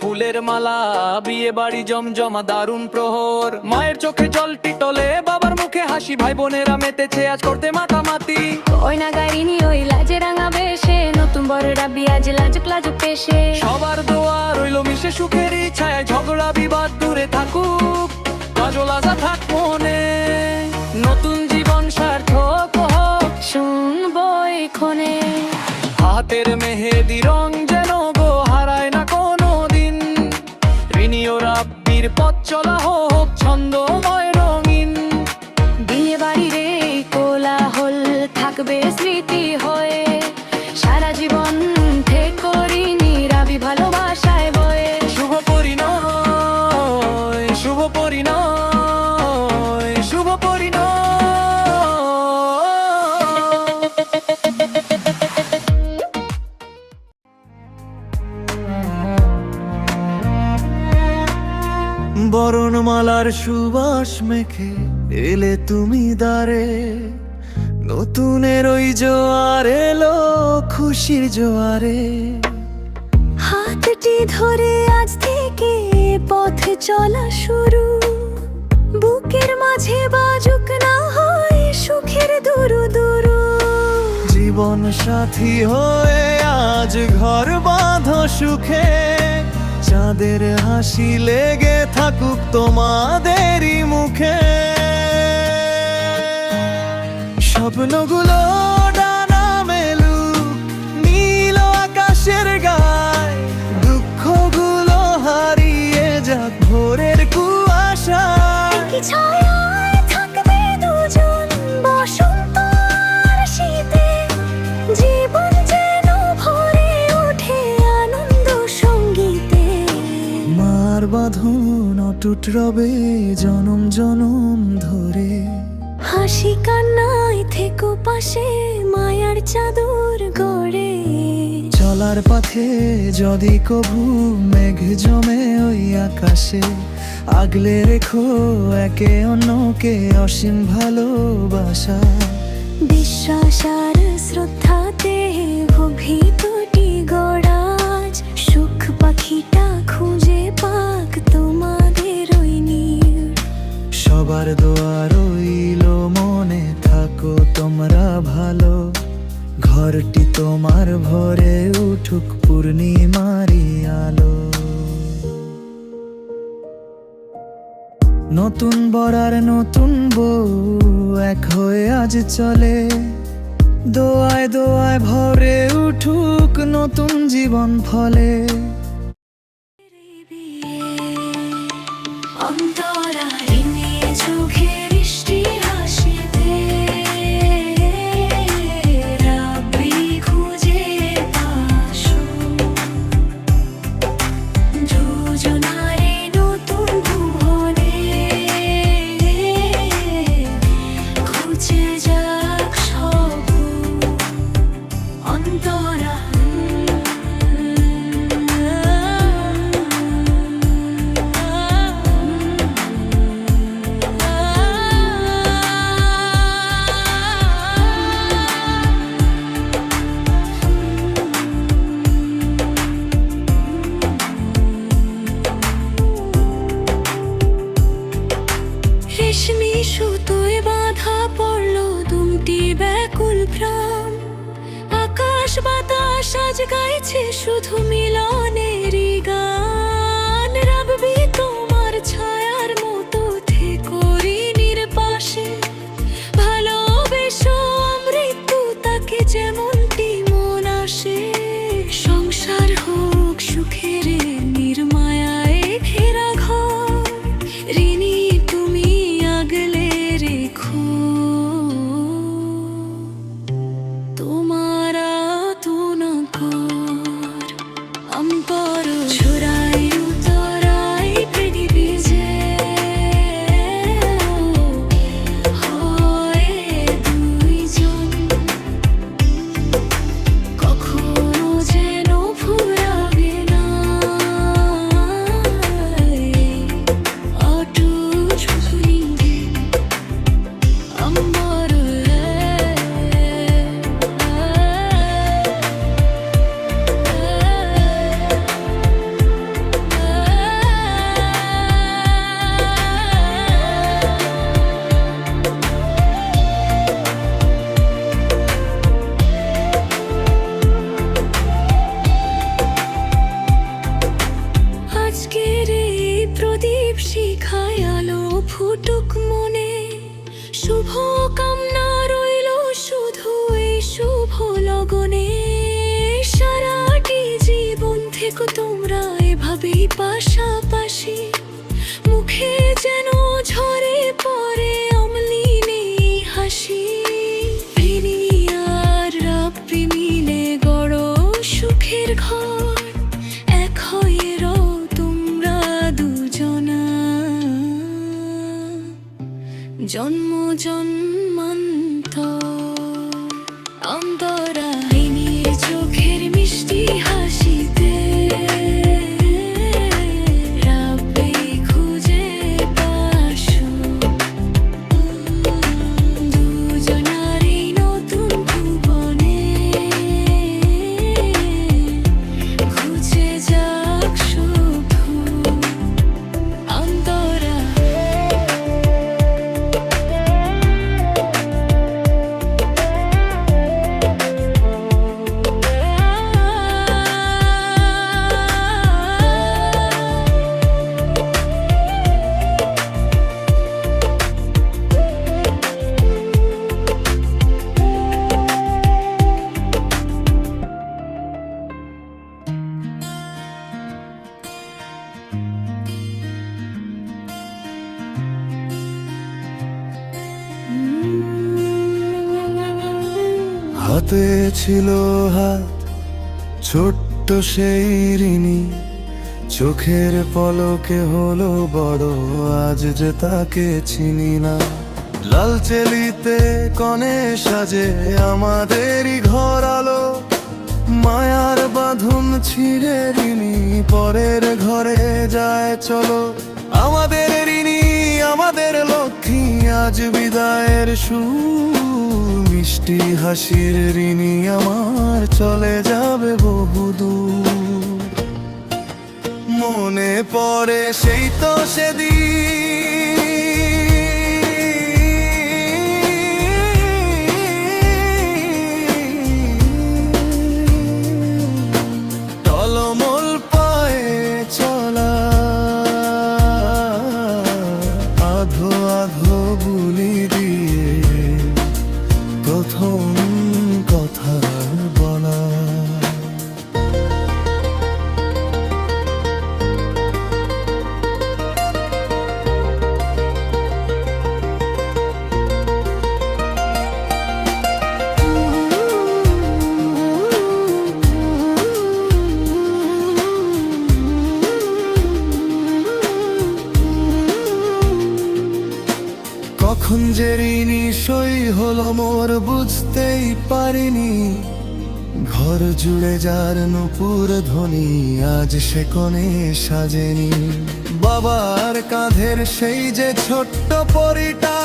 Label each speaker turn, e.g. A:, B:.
A: ফুলের মালা বিয়ে বাড়ি জমজমা দারুণ প্রহর। মায়ের চোখে জল টিটলে বাবার মুখে হাসি ভাই বোনেরা মেতেছে আজ করতে মাতামাতি।
B: ওই না গাড়িনি ওই লাজে রাঙা বেশে নতুন বড়রা বিয়াজ লাজুক লাজুক পেশে।
A: সবার দোয়া রইল মিশে সুখেরই ছায় ঝগড়া বিবাদ দূরে থাকুক কাজল আজা থাক মনে। নতুন জীবন সার্থক হোক।
B: শুনব এক্ষণে
A: হাতের মেহেদি বরণমালার সুবাস মেখে এলে তুমি দারে নতুনের ওই জোয়ার এলো খুশির জোয়ারে।
B: হাতটি ধরে আজ থেকে পথ চলা শুরু। বুকের মাঝে বাজুক না হয় সুখের দুরু দুরু।
A: জীবন সাথী হয়ে আজ ঘর বাঁধো সুখে। চাঁদের হাসি লেগে থাকুক তোমাদেরই মুখে। স্বপ্নগুলো ডানা মেলু নীল আকাশের গায় অটুট রবে জনম জনম ধরে।
B: হাসি কান্নায় থেকো পাশে মায়ার চাদর গড়ে।
A: চলার পথে যদি কভু মেঘ জমে ওই আকাশে আগলে রেখো একে অন্যকে অসীম ভালোবাসা।
B: বিশ্বাস আর শ্রদ্ধাতে ভীতটি
A: সবার দোয়া রইল মনে থাকো তোমরা ভালো। ঘরটি তোমার ভরে উঠুক পূর্ণিমারি আলো। নতুন বরার নতুন বউ এক হয়ে আজ চলে। দোয়ায় দোয়ায় ভরে উঠুক নতুন জীবন ফলে।
B: আজ গাইছে শুধু মিলনেরই থেকে তোমরা এভাবেই পাশাপাশি মুখে যেন ঝরে পড়ে
A: হাতে ছিল হাত, ছোট্ট সেই ঋণী। চোখের পলকে হলো বড়, আজ যে তাকে চিনি না। লাল চেলিতে কনে সাজে আমাদেরই ঘর আলো। মায়ার বাঁধন ছিঁড়ে ঋণী, পরের ঘরে যায় চলো। আমাদের ঋণী আমাদের লক্ষ্মী আজ বিদায়ের সুর। মিষ্টি হাসির ঋণী আমার চলে যাবে বহুদূর। মনে পড়ে সেই তো সেদিন কখন যে ঋণী সই হলো মোর, বুঝতেই পারিনি। ঘর জুড়ে যার নুপুর ধ্বনি, আজ সে কনে সাজেনি। বাবার কাঁধের সেই যে ছোট্ট পরিটা